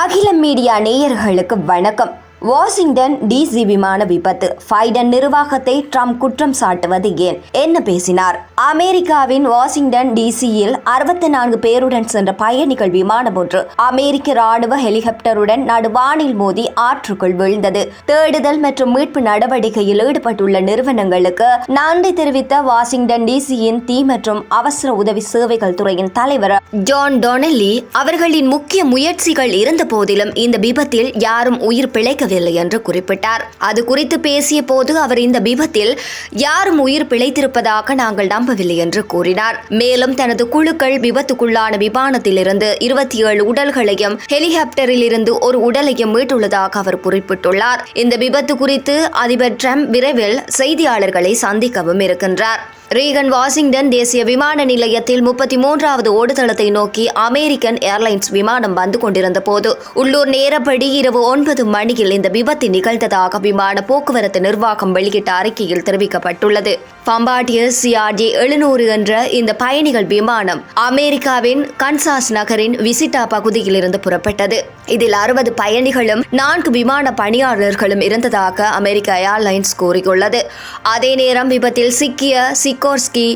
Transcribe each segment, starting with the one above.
அகில மீடியா நேயர்களுக்கு வணக்கம். வாஷிங்டன் டிசி விமான விபத்து. பைடன் நிர்வாகத்தை ட்ரம்ப் குற்றம் சாட்டுவது ஏன்? என்ன பேசினார்? அமெரிக்காவின் வாஷிங்டன் டிசியில் அறுபத்தி நான்கு பேருடன் சென்ற பயணிகள் விமானம் ஒன்று. அமெரிக்க ராணுவ ஹெலிகாப்டருடன் நடுவானில் மோதி ஆற்றுக்குள் வீழ்ந்தது. தேடுதல் மற்றும் மீட்பு நடவடிக்கையில் ஈடுபட்டுள்ள நிறுவனங்களுக்கு நன்றி தெரிவித்த வாஷிங்டன் டிசியின் தீ மற்றும் அவசர உதவி சேவைகள் துறையின் தலைவர் ஜான் டொனல்லி அவர்களின் முக்கிய முயற்சிகள் இருந்த போதிலும் இந்த விபத்தில் யாரும் உயிர் பிழைக்க பிழைக்கவில்லை என்று குறிப்பிட்டார். அது குறித்து பேசிய போது அவர் இந்த விபத்தில் யாரும் உயிர் பிழைத்திருப்பதாக நாங்கள் நம்பவில்லை என்று கூறினார். மேலும் தனது குழுக்கள் விபத்துக்குள்ளான விமானத்திலிருந்து இருபத்தி ஏழு உடல்களையும் ஹெலிகாப்டரில் இருந்து ஒரு உடலையும் மீட்டுள்ளதாக அவர் குறிப்பிட்டுள்ளார். இந்த விபத்து குறித்து அதிபர் ட்ரம்ப் விரைவில் செய்தியாளர்களை சந்திக்கவும் இருக்கின்றார். ரீகன் வாஷிங்டன் தேசிய விமான நிலையத்தில் முப்பத்தி மூன்றாவது ஓடுதளத்தை நோக்கி அமெரிக்கன் ஏர்லைன்ஸ் விமானம் வந்து கொண்டிருந்த போது உள்ளூர் நேரப்படி இரவு ஒன்பது மணியில் இந்த விபத்து நிகழ்ந்ததாக விமான போக்குவரத்து நிர்வாகம் வெளியிட்ட அறிக்கையில் தெரிவிக்கப்பட்டுள்ளது. பம்பாட்டியர் சிஆர்டி எழுநூறு என்ற இந்த பயணிகள் விமானம் அமெரிக்காவின் கன்சாஸ் நகரின் விசிட்டா பகுதியில் இருந்து புறப்பட்டது. இதில் அறுபது பயணிகளும் நான்கு விமான பணியாளர்களும் இருந்ததாக அமெரிக்க ஏர்லைன்ஸ் கூறியுள்ளது. அதே நேரம் விபத்தில் சிக்கிய சிக்கோர்ஸ்கி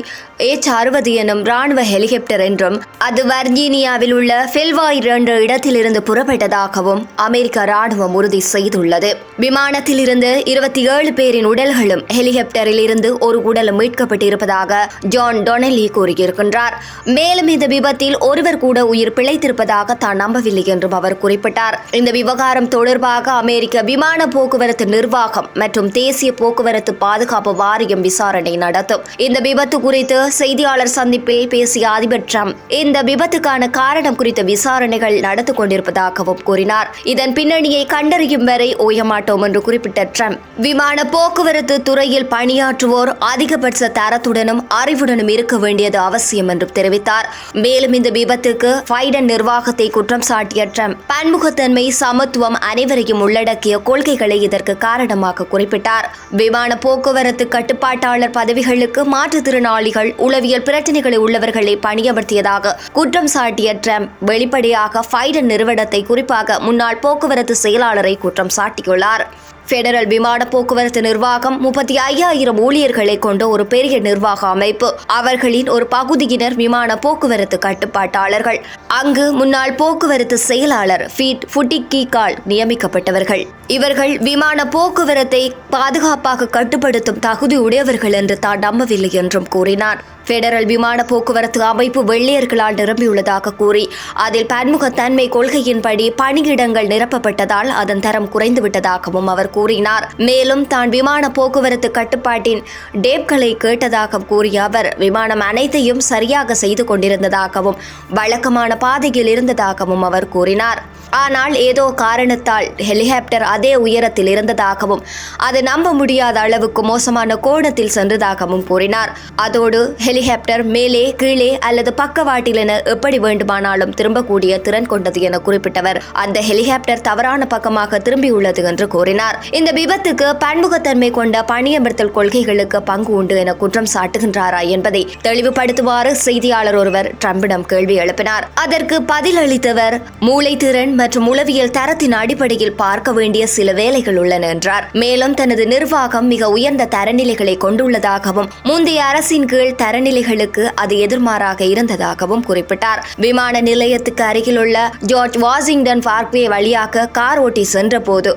ஏச் அறுபது எனும் ராணுவ ஹெலிகாப்டர் என்றும் அது வர்ஜீனியாவில் உள்ள ஃபெல்வாய் என்ற இடத்திலிருந்து புறப்பட்டதாகவும் அமெரிக்க ராணுவம் உறுதி செய்துள்ளது. விமானத்தில் இருந்து இருபத்தி ஏழு பேரின் உடல்களும் ஹெலிகாப்டரில் இருந்து ஒரு உடலும் மீட்கப்பட்டிருப்பதாக ஜான் டொனலி கூறியிருக்கின்றார். மேலும் இந்த விபத்தில் ஒருவர் கூட உயிர் பிழைத்திருப்பதாக தான் நம்பவில்லை என்றும் அவர் குறிப்பிட்டார். இந்த விவகாரம் தொடர்பாக அமெரிக்க விமான போக்குவரத்து நிர்வாகம் மற்றும் தேசிய போக்குவரத்து பாதுகாப்பு வாரியம் விசாரணை நடத்தும். இந்த இந்த விபத்து குறித்து செய்தியாளர் சந்திப்பில் பேசிய அதிபர் ட்ரம்ப் இந்த விபத்துக்கான காரணம் குறித்த விசாரணைகள் நடந்து கொண்டிருப்பதாகவும் கூறினார். இதன் பின்னணியை கண்டறியும் வரை ஓயமாட்டோம் என்று குறிப்பிட்ட ட்ரம்ப் விமான போக்குவரத்து துறையில் பணியாற்றுவோர் அதிகபட்ச தரத்துடனும் அறிவுடனும் இருக்க வேண்டியது அவசியம் என்று தெரிவித்தார். மேலும் இந்த விபத்துக்கு பைடன் நிர்வாகத்தை குற்றம் சாட்டிய ட்ரம்ப் பன்முகத்தன்மை சமத்துவம் அனைவரையும் உள்ளடக்கிய கொள்கைகளை இதற்கு காரணமாக குறிப்பிட்டார். விமான போக்குவரத்து கட்டுப்பாட்டாளர் பதவிகளுக்கு மாற்றுத்திறனாளிகள் உளவியல் பிரச்சனைகளை உள்ளவர்களை பணியமர்த்தியதாக குற்றம் சாட்டிய ட்ரம்ப் வெளிப்படையாக பைடன் நிறுவனத்தை குறிப்பாக முன்னாள் போக்குவரத்து செயலாளரை குற்றம் சாட்டியுள்ளார். பெடரல் விமான போக்குவரத்து நிர்வாகம் முப்பத்தி ஐயாயிரம் ஊழியர்களை கொண்ட ஒரு பெரிய நிர்வாக அமைப்பு. அவர்களின் ஒரு பகுதியினர் விமான போக்குவரத்து கட்டுப்பாட்டாளர்கள். அங்கு முன்னாள் போக்குவரத்து செயலாளர் ஃபீட் ஃபுட்டிக்கிகால் நியமிக்கப்பட்டவர்கள். இவர்கள் விமான போக்குவரத்தை பாதுகாப்பாக கட்டுப்படுத்தும் தகுதி உடையவர்கள் என்று தான் நம்பவில்லை என்றும் கூறினார். பெடரல் விமான போக்குவரத்து அமைப்பு வெள்ளையர்களால் நிரம்பியுள்ளதாக கூறி அதில் பன்முகத்தன்மை கொள்கையின்படி பணியிடங்கள் நிரப்பப்பட்டதால் அதன் தரம் குறைந்துவிட்டதாகவும் அவர் கூறினார். மேலும் தான் விமான போக்குவரத்து கட்டுப்பாட்டின் டேப்களை கேட்டதாக கூறிய அவர் விமானம் அனைத்தையும் சரியாக செய்து கொண்டிருந்ததாகவும் வழக்கமான பாதையில் இருந்ததாகவும் அவர் கூறினார். ஆனால் ஏதோ காரணத்தால் ஹெலிகாப்டர் அதே உயரத்தில் இருந்ததாகவும் அது நம்ப முடியாத அளவுக்கு மோசமான கோணத்தில் சென்றதாகவும் கூறினார். அதோடு ஹெலிகாப்டர் மேலே கீழே அல்லது பக்கவாட்டில் என எப்படி வேண்டுமானாலும் திரும்பக்கூடிய திறன் கொண்டது என குறிப்பிட்டவர். அந்த ஹெலிகாப்டர் தவறான பக்கமாக திரும்பியுள்ளது என்று கூறினார். இந்த விபத்துக்கு பன்முகத்தன்மை கொண்ட பணியமர்த்தல் கொள்கைகளுக்கு பங்கு உண்டு என குற்றம் சாட்டுகின்றாரா என்பதை தெளிவுபடுத்துமாறு செய்தியாளர் ஒருவர் ட்ரம்பிடம் கேள்வி எழுப்பினார். அதற்கு பதிலளித்தவர் மூளைத்திறன் மற்றும் உளவியல் தரத்தின் அடிப்படையில் பார்க்க வேண்டிய சில வேலைகள் உள்ளன என்றார். மேலும் தனது நிர்வாகம் மிக உயர்ந்த தரநிலைகளை கொண்டுள்ளதாகவும் முந்தைய அரசின் கீழ் தரநிலைகளுக்கு அது எதிர்மாறாக இருந்ததாகவும் குறிப்பிட்டார். விமான நிலையத்துக்கு அருகிலுள்ள ஜார்ஜ் வாஷிங்டன் பார்க்வே வழியாக கார் ஓட்டி சென்றபோது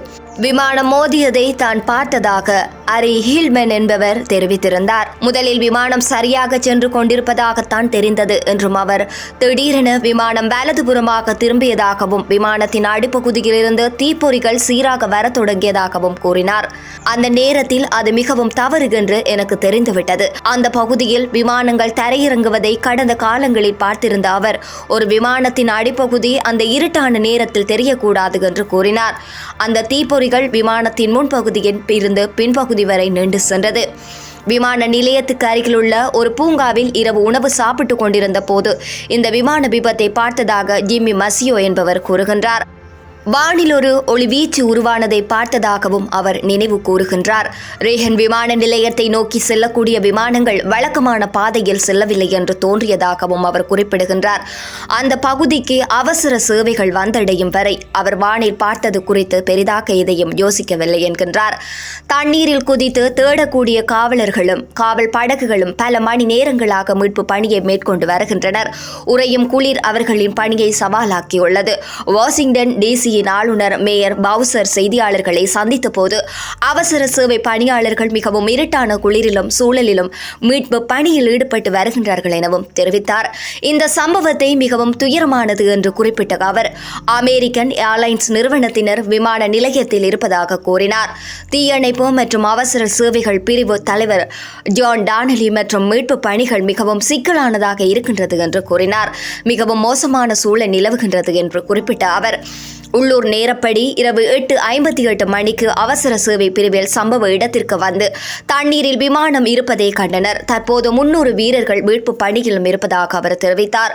விமானம் மோதியதை தான் பார்த்ததாக அரி ஹீல்மென் என்பவர் தெரிவித்திருந்தார். முதலில் விமானம் சரியாக சென்று கொண்டிருப்பதாகத்தான் தெரிந்தது என்றும் அவர் திடீரென விமானம் வலதுபுறமாக திரும்பியதாகவும் விமானத்தின் அடிப்பகுதியிலிருந்து தீப்பொறிகள் சீராக வரத் தொடங்கியதாகவும் கூறினார். அந்த நேரத்தில் அது மிகவும் தவறு என்று எனக்கு தெரிந்துவிட்டது. அந்த பகுதியில் விமானங்கள் தரையிறங்குவதை கடந்த காலங்களில் பார்த்திருந்த அவர் ஒரு விமானத்தின் அடிப்பகுதி அந்த இருட்டான நேரத்தில் தெரியக்கூடாது என்று கூறினார். அந்த தீப்பொறி தீப்பொறிகள் விமானத்தின் முன்பகுதியின் இருந்து பின்பகுதி வரை நீண்டு சென்றது. விமான நிலையத்துக்கு அருகிலுள்ள ஒரு பூங்காவில் இரவு உணவு சாப்பிட்டுக் கொண்டிருந்த போது இந்த விமான விபத்தை பார்த்ததாக ஜிம்மி மசியோ என்பவர் கூறுகின்றார். வானில் ஒரு ஒளிவீச்சு உருவானதை பார்த்ததாகவும் அவர் நினைவு கூறுகின்றார். ரேகன் விமான நிலையத்தை நோக்கி செல்லக்கூடிய விமானங்கள் வழக்கமான பாதையில் செல்லவில்லை என்று தோன்றியதாகவும் அவர் குறிப்பிடுகின்றார். அந்த பகுதிக்கு அவசர சேவைகள் வந்தடையும் வரை அவர் வானில் பார்த்தது குறித்து பெரிதாக எதையும் யோசிக்கவில்லை என்கின்றார். தண்ணீரில் குதித்து தேடக்கூடிய காவலர்களும் காவல் படகுகளும் பல மணி நேரங்களாக மீட்பு பணியை மேற்கொண்டு வருகின்றனர். உறையும் குளிர் அவர்களின் பணியை சவாலாக்கியுள்ளது. வாஷிங்டன் டிசி டிசியின் ஆளுநர் மேயர் பவுசர் செய்தியாளர்களை சந்தித்த போது அவசர சேவை பணியாளர்கள் மிகவும் இருட்டான குளிரிலும் சூழலிலும் மீட்பு பணியில் ஈடுபட்டு வருகின்றார்கள் எனவும் தெரிவித்தார். இந்த சம்பவத்தை மிகவும் துயரமானது என்று குறிப்பிட்ட அவர் அமெரிக்கன் ஏர்லைன்ஸ் நிறுவனத்தினர் விமான நிலையத்தில் இருப்பதாக கூறினார். தீயணைப்பு மற்றும் அவசர சேவைகள் பிரிவு தலைவர் ஜான் டானலி மற்றும் மீட்பு பணிகள் மிகவும் சிக்கலானதாக இருக்கின்றது என்று கூறினார். மிகவும் மோசமான சூழல் நிலவுகின்றது என்று குறிப்பிட்ட அவர் உள்ளூர் நேரப்படி இரவு எட்டு ஐம்பத்தி எட்டு மணிக்கு அவசர சேவை பிரிவில் சம்பவ இடத்திற்கு வந்து தண்ணீரில் விமானம் இருப்பதை கண்டனர். தற்போது முன்னூறு வீரர்கள் மீட்பு பணியிலும் இருப்பதாக அவர் தெரிவித்தார்.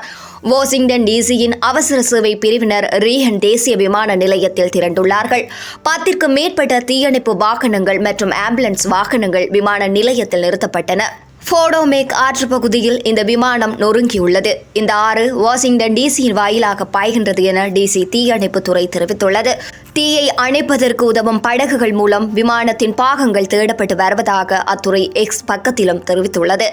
வாஷிங்டன் டிசியின் அவசர சேவை பிரிவினர் ரீஹன் தேசிய விமான நிலையத்தில் திரண்டுள்ளார்கள். பத்திற்கும் மேற்பட்ட தீயணைப்பு வாகனங்கள் மற்றும் ஆம்புலன்ஸ் வாகனங்கள் விமான நிலையத்தில் நிறுத்தப்பட்டன. ஃபோடோமேக் ஆற்று பகுதியில் இந்த விமானம் நொறுங்கியுள்ளது. இந்த ஆறு வாஷிங்டன் டிசியின் வாயிலாக பாய்கின்றது என டிசி தீயணைப்புத்துறை தெரிவித்துள்ளது. தீயை அணைப்பதற்கு உதவும் படகுகள் மூலம் விமானத்தின் பாகங்கள் தேடப்பட்டு வருவதாக அத்துறை எக்ஸ் பக்கத்திலும் தெரிவித்துள்ளது.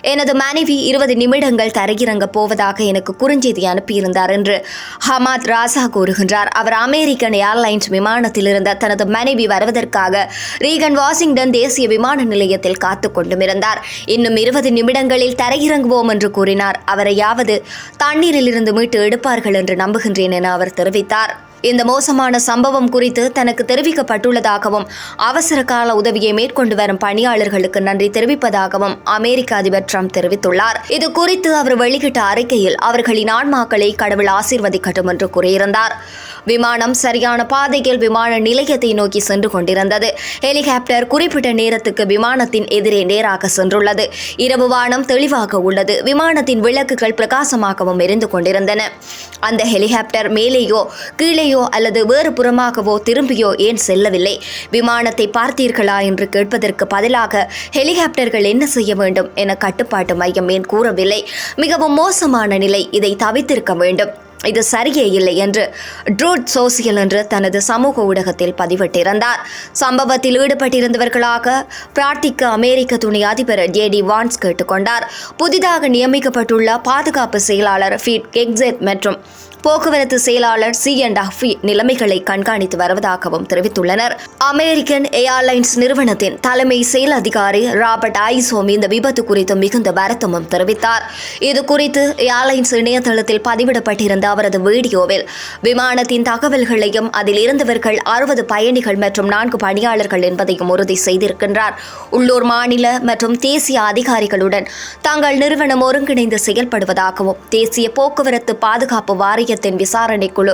எனது மனைவி இருபது நிமிடங்கள் தரையிறங்க போவதாக எனக்கு குறுஞ்செய்தி அனுப்பியிருந்தார் என்று ஹமாத் ராசா கூறுகின்றார். அவர் அமெரிக்கன் ஏர்லைன்ஸ் விமானத்தில் இருந்த தனது மனைவி வருவதற்காக ரீகன் வாஷிங்டன் தேசிய விமான நிலையத்தில் காத்துக் கொண்டுமிருந்தார் இன்னும் இருபது நிமிடங்களில் தரையிறங்குவோம் என்று கூறினார். அவரையாவது தண்ணீரில் இருந்து மீட்டு எடுப்பார்கள் என்று நம்புகின்றேன் என அவர் தெரிவித்தார். இந்த மோசமான சம்பவம் குறித்து தனக்கு தெரிவிக்கப்பட்டுள்ளதாகவும் அவசர கால உதவியை மேற்கொண்டு வரும் பணியாளர்களுக்கு நன்றி தெரிவிப்பதாகவும் அமெரிக்க அதிபர் ட்ரம்ப் தெரிவித்துள்ளார். இது குறித்து அவர் வெளியிட்ட அறிக்கையில் அவர்களின் ஆன்மாக்களை கடவுள் ஆசீர்வதிக்கட்டும் என்று கூறியிருந்தார். விமானம் சரியான பாதையில் விமான நிலையத்தை நோக்கி சென்று கொண்டிருந்தது. ஹெலிகாப்டர் குறிப்பிட்ட நேரத்துக்கு விமானத்தின் எதிரே நேராக சென்றுள்ளது. இரவு வானம் தெளிவாக உள்ளது. விமானத்தின் விளக்குகள் பிரகாசமாகவும் எரிந்து கொண்டிருந்தன. அந்த ஹெலிகாப்டர் மேலேயோ கீழேயோ அல்லது வேறு புறமாகவோ திரும்பியோ ஏன் செல்லவில்லை? விமானத்தை பார்த்தீர்களா என்று கேட்பதற்கு பதிலாக ஹெலிகாப்டர்கள் என்ன செய்ய வேண்டும் என கட்டுப்பாட்டு மையம் ஏன் கூறவில்லை? மிகவும் மோசமான நிலை. இதை தவிர்த்திருக்க வேண்டும். இது சரியே இல்லை என்று ட்ரூட் சோசியல் என்று தனது சமூக ஊடகத்தில் பதிவிட்டிருந்தார். சம்பவத்தில் ஈடுபட்டிருந்தவர்களாக பிரார்த்திக்க அமெரிக்க துணை அதிபர் ஜே டி வான்ஸ் கேட்டுக்கொண்டார். புதிதாக நியமிக்கப்பட்டுள்ள பாதுகாப்பு செயலாளர் ஃபீட் கெக்ஸெட் மற்றும் போக்குவரத்து செயலாளர் சி அண்ட் அஃபி நிலைமைகளை கண்காணித்து வருவதாகவும் தெரிவித்துள்ளனர். அமெரிக்கன் ஏர்லைன்ஸ் நிறுவனத்தின் தலைமை செயல் அதிகாரி ராபர்ட் ஐசோம் இந்த விபத்து குறித்து மிகுந்த வருத்தமும் தெரிவித்தார். இது குறித்து ஏர்லைன்ஸ் இணையதளத்தில் பதிவிடப்பட்டிருந்த அவரது வீடியோவில் விமானத்தின் தகவல்களையும் அதில் இருந்தவர்கள் அறுபது பயணிகள் மற்றும் நான்கு பணியாளர்கள் என்பதையும் உறுதி செய்திருக்கின்றார். உள்ளூர் மாநில மற்றும் தேசிய அதிகாரிகளுடன் தங்கள் நிறுவனம் ஒருங்கிணைந்து செயல்படுவதாகவும் தேசிய போக்குவரத்து பாதுகாப்பு ஆணையத்தின் விசாரணை குழு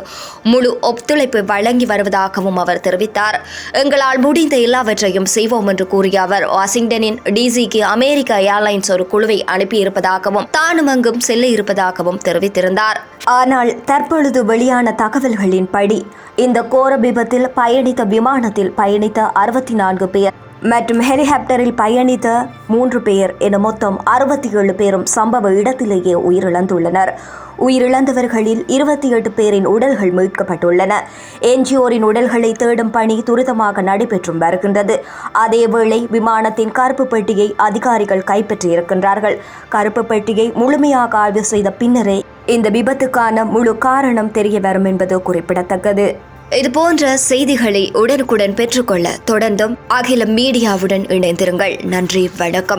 முழு ஒத்துழைப்பு வழங்கி வருவதாகவும் அவர் தெரிவித்தார். எங்களால் முடிந்த எல்லாவற்றையும் செய்வோம் என்று கூறிய அவர் வாஷிங்டனின் டிசிக்கு அமெரிக்க ஏர்லைன்ஸ் ஒரு குழுவை அனுப்பியிருப்பதாகவும் தானும் அங்கும் செல்ல இருப்பதாகவும் தெரிவித்திருந்தார். ஆனால் தற்பொழுது வெளியான தகவல்களின்படி இந்த கோர விபத்தில் பயணித்த விமானத்தில் பயணித்த அறுபத்தி நான்கு பேர் மற்றும் ஹெலிகாப்டரில் பயணித்த மூன்று பேர் என மொத்தம் அறுபத்தி ஏழு பேரும் சம்பவ இடத்திலேயே உயிரிழந்துள்ளனர். உயிரிழந்தவர்களில் இருபத்தி எட்டு பேரின் உடல்கள் மீட்கப்பட்டுள்ளன. என்ஜிஓரின் உடல்களை தேடும் பணி துரிதமாக நடைபெற்றும் வருகின்றது. அதேவேளை விமானத்தின் கருப்பு பெட்டியை அதிகாரிகள் கைப்பற்றியிருக்கின்றார்கள். கருப்பு பெட்டியை முழுமையாக ஆய்வு செய்த பின்னரே இந்த விபத்துக்கான முழு காரணம் தெரிய வரும் என்பது குறிப்பிடத்தக்கது. இது போன்ற செய்திகளை உடனுக்குடன் பெற்றுக்கொள்ள தொடர்ந்தும் அகில மீடியாவுடன் இணைந்திருங்கள். நன்றி வணக்கம்.